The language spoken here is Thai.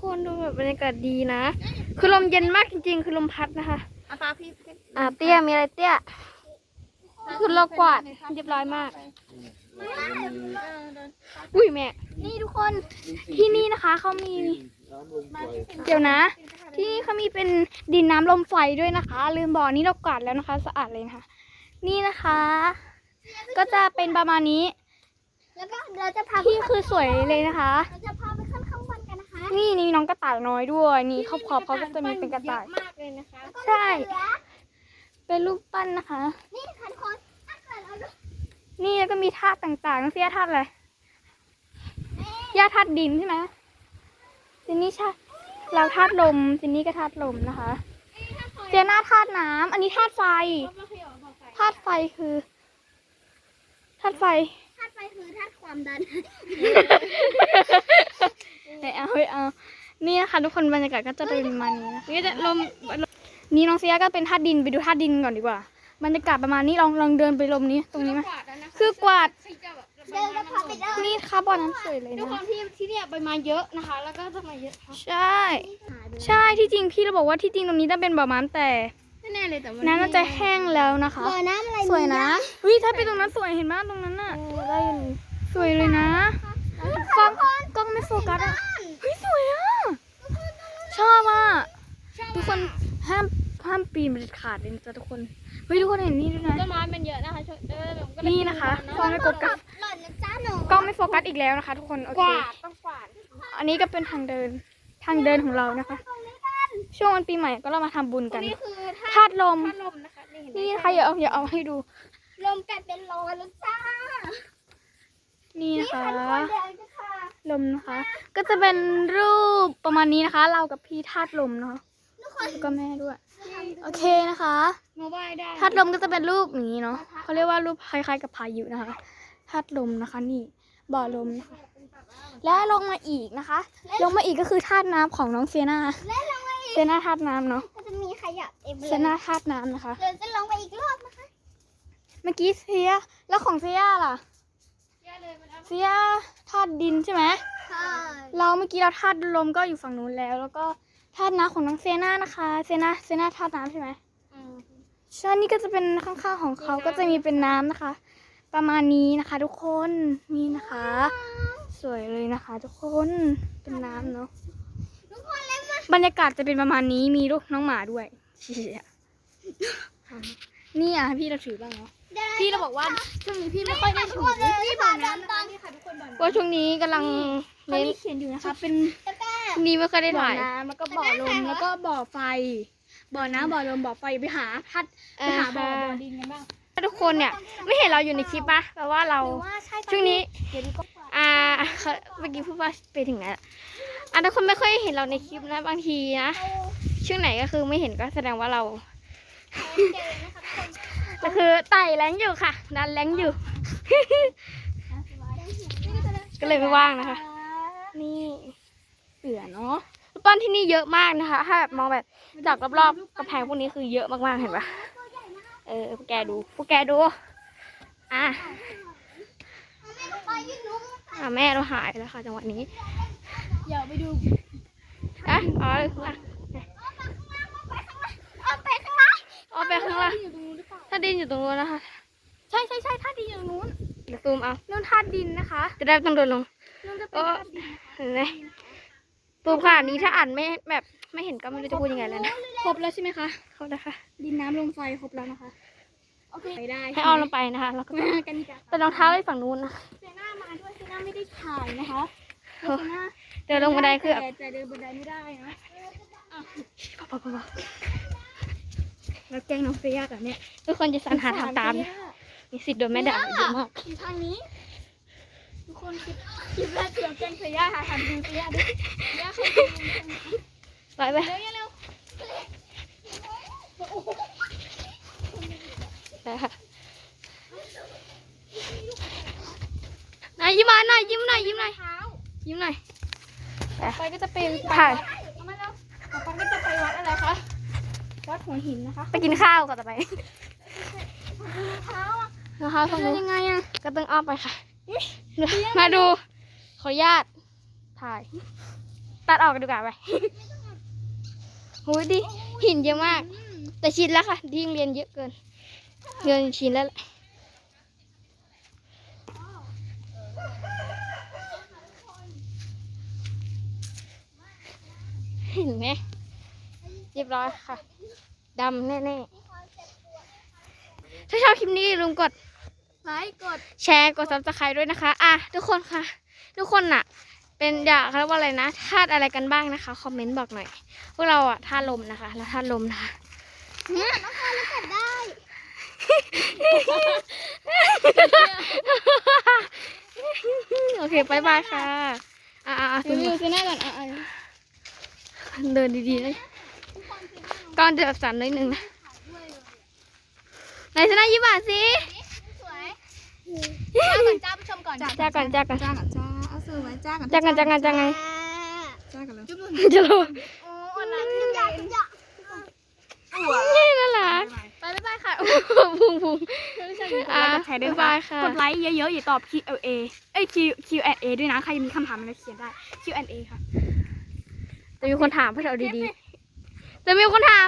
คนดูแบบบรรยากาศดีนะ คือลมเย็นมากจริง ๆ คือลมพัดนะคะ อาฟ้าพี่อ่าเตี้ยมีอะไรเตี้ย คือเรากวาดเรียบร้อยมาก อุ้ยแม่ นี่ทุกคน ที่นี่นะคะเขามี เดี๋ยวนะ ที่นี่เขามีเป็นดินน้ำลมไฟด้วยนะคะ ลืมบอกนี่เรากวาดแล้วนะคะ สะอาดเลยนะคะ นี่นะคะ ก็จะเป็นประมาณนี้ แล้วก็เราจะพาที่คือสวยเลยนะคะ เราจะพาไปขึ้ นข้างบนกันนะคะนี่นี่น้องกระต่ายน้อยด้วย นี่ขอบขอบๆเขาก็จะมีเป็นกระต่าย มากเลยนะคะใช่ เป็นรูปปั้นนะคะ นี่ค่ะทุกคนถ้าเกิดเราดูนี่แล้วก็มีธาตุต่างๆน้องเสียธาตุอะไรย่าธาตุดินใช่ไหมจินนี่ชาเราธาตุลมจินนี่ก็ธาตุลมนะคะ เจน่าธาตุน้ำอันนี้ธาตุไฟธาตุไฟคือธาตุไฟธาตุไฟคือธาตุความดันไหนเอาเฮ้ยเอา นี่นะคะ ทุกคนบรรยากาศก็จะเป็นประมาณนี้นะนี่จะลมนี่น้องเสียก็เป็นธาตุดินไปดูธาตุดินก่อนดีกว่าบรรยากาศประมาณนี้ลองลองเดินไปลมนี้ตรงนี้ไหมคือกวาดเดินจะพาไปเดินนี่คาร์บอนนั้นสวยเลยด้วยนะความที่ที่เนี่ยใบไม้เยอะนะคะ แล้วก็ต้นไม้เยอะค่ะใช่ ใช่ที่จริงพี่เราบอกว่าที่จริงตรงนี้ต้องเป็นบ่อน้ำแต่แน่ๆเลยแต่ว่าน้ำน่าจะแห้งแล้วนะคะบ่อน้ำอะไรสวยนะวิถ้าไปตรงนั้นสวยเห็นไหมตรงนั้นน่ะได้อยู่สวยเลยนะกล้องกล้องไม่โฟกัสอะเฮ้ยสวยอะ ชอบอะทุกคนห้ามห้ามปีนเด็ดขาดเลยนะจ๊ะทุกคนเฮ้ยทุกคนเห็นนี่ด้วยนะต้นไม้มันเยอะนะคะช่วยเออผมก็เลยนี่นะคะกล้องไม่โฟกัสหล่นนะจ้าหนูกล้องไม่โฟกัสอีกแล้วนะคะ ทุกคนโอกเควาดต้องกวาดอันนี้ก็เป็นทางเดินทางเดินของเรานะคะ ช่วงวันปีใหม่ก็เรามาทำบุญตรกังนนี้คือธาตุลมธาตุลมนะคะนี่เห็นไหมนี่นะคะอย่าเอาอย่าเอาให้ดูลมกัดเป็นร้อนแล้วจ้านี่นี่นะคะ ลมนะคะ ก็จะเป็นรูปประมาณนี้นะคะ เรากับพี่ธาตุลมเนาะทุกคนแล้วก็แม่ด้วย โอเคนะคะมาไหว้ได้ธาตุลมก็จะเป็นรูปอย่างนี้เนาะเขาเรียกว่ารูปคล้ายๆกับพายุนะคะธาตุลมนะคะนี่บ่อลมนะคะและลงมาอีกนะคะ ลงมาอีกก็คือธาตุน้ำของน้องเซนาและลงไปอีกเซนาธาตุน้ำเนาะก็จะมีขยะเต็มเลเซยนาธาตุน้ำนะคะเดินจะลงไปอีกรอบนะคะ เมื่อกี้เซียแล้วของเซียล่ะย่า เลยมันเอาเซียธาตุดินใช่ไหมค่ะเราเมื่อกี้เราธาตุลมก็อยู่ฝั่งนู้นแล้ว แล้วก็ธาตุน้ำของน้องเซนานะคะ เซนาเซนาธาตุน้ำใช่ไหมอืมใช่นี่ก็จะเป็นข้างๆของเขาก็จะมีเป็นน้ำนะคะ ประมาณนี้นะคะ ทุกคนนี่นะคะ สวยเลยนะคะ ทุกคนเป็นน้ำเนาะทุกคนเล่นมาบรรยากาศจะเป็นประมาณนี้มีลูกน้องหมาด้วยเชี่ยนี่อะให้พี่เราถือบ้างเนาะเดิน พี่เราบอกว่าช่วงนี้พี่ไม่ค่อยได้ถือนี่บ่อน้ำตอนนี่ค่ะทุกคนบ่อเพราะช่วงนี้กำลังเขาเน้นมีเขียนอยู่นะคะ เป็นตะกร้านี่ไม่ค่อยได้บ่อถ่ายน้ำแล้วก็บ่อลมแล้วก็บ่อไฟ บ่อน้ำบ่อลมบ่อไฟไปหาพัดไปหาบ่อบ่อดินกันบ้างถ้าทุกคนเนี่ยไม่เห็นเราอยู่ในคลิปปะแปลว่าเราหรือว่าใช่ตอนช่วงนี้เดี๋ยวดีก็อ่าเขาเมื่อกี้พูดว่าไปถึงไหนละอะทุกคนไม่ค่อยเห็นเราในคลิปนะบางทีนะช่วงไหนก็คือไม่เห็นก็แสดงว่าเรา ก็คือไต่แรงอยู่ค่ะ ดันแรงอยู่ ก็เลยไม่ว่างนะคะ นี่เสือเนาะรูปปั้นที่นี่เยอะมากนะคะ ถ้าแบบมองแบบจากรอบๆกระแพงพวกนี้คือเยอะมากๆเห็นปะเออพวกแกดูพวกแกดู อะไปยืนลุ้มอะแม่เราหายแล้วค่ะจังหวะนี้ เดี๋ยวไปดูอะอ๋อ ดินอยู่ตรงนู้นนะคะใช่ใช่ใช่ท่าดีอยู่ตรงนู้นเดี๋ยวซูมเอานู่นท่าดินนะคะจะได้ต้องเดินลงนู่นจะโอ้เป็นท่าดินเห็นไหมซูมขนาดนี้ถ้าอ่านไม่แบบไม่เห็นก็ไม่รู้จะพูดยังไงแล้วนะครบแล้วใช่ไหมคะเขานะคะดินน้ำลมไฟครบแล้วนะคะโอเคไปได้ให้เอาลงไปนะคะแล้วก็มากันจ้ะแต่รองเท้าไว้ฝั่งนู้นนะเซน่ามาด้วยเซน่าไม่ได้ถ่ายนะคะโอ้เซน่าเดินลงบันไดคือแบบแต่แต่เดินบันไดไม่ได้นะพอๆๆ แล้วแกล้งน้องเฟียกับเนี่ยทุกคนจะสรรหาทำตามนะมีสิทธิ์โดนแม่ด่าเยอะมากอยู่ทางนี้ ทุกคนคิดคิดแรกเดี๋ยวแกล้งเซย่าหาทำดูเซย่าด้วยเซย่าเข้าไปดูตรงนี้ไปไปเร็วอย่าเร็วไปค่ะนายยิ้มมาหน่อยยิ้มหน่อยยิ้มหน่อยเท้ายิ้มหน่อยไปก็จะไปถ่ายเอามาแล้วต่อไปก็จะไปวัดอะไรคะ วัดหัวหินนะคะไปกินข้าวก่อนต่อไปเท้าอะนะคะทำยังไงอะก็ต้องอ้อมไปค่ะ มาดู ขออนุญาตถ่าย ตัดออกดีกว่าไปโหดิหินเยอะมาก แต่ชินแล้วค่ะที่โรงเรียนเยอะเกินเรียนชินแล้วแหละเห็นไหมเรียบร้อย ค่ะดำแน่ๆถ้าชอบคลิปนี้อย่าลืมกดไลค์กดแชร์กดซับสไครต์ด้วยนะคะ อะ ทุกคนค่ะ ทุกคนน่ะ เป็นอยากเขาเรียกว่าอะไรนะธาตุอะไรกันบ้างนะคะ คอมเมนต์บอกหน่อย พวกเราอะธาตุลมนะคะ แล้วธาตุลมนะคะเนี่ยน้องพลอยแล้วกัดได้โอเคบายบายค่ะ อะอะอะรีวิวซีน่าก่อนอะอะเดินดีๆเลย ก่อนจะแบบสั่นนิดนึงนะไหนชนะยิ้มหวานสิสวยจ้าก่อนจ้าผู้ชมก่อนจ้ากันจ้ากันจ้าก่อนจ้าเอาสวยจ้าก่อนจ้ากันจ้ากันจ้าไงจ้าก่อนเลยจุ๊บจะรู้โอ้วันนั้นยังอยากจะนี่น่ารักไปบ๊ายบายค่ะพุงพุงอะอะแชร์ด้วยบ๊ายบายค่ะกดไลค์เยอะๆอย่าตอบ Q&A เอ้ย Q Q&A ด้วยนะใครมีคำถามอะไรเขียนได้ Q&A ค่ะจะมีคนถามพวกเราดีๆจะมีคนถาม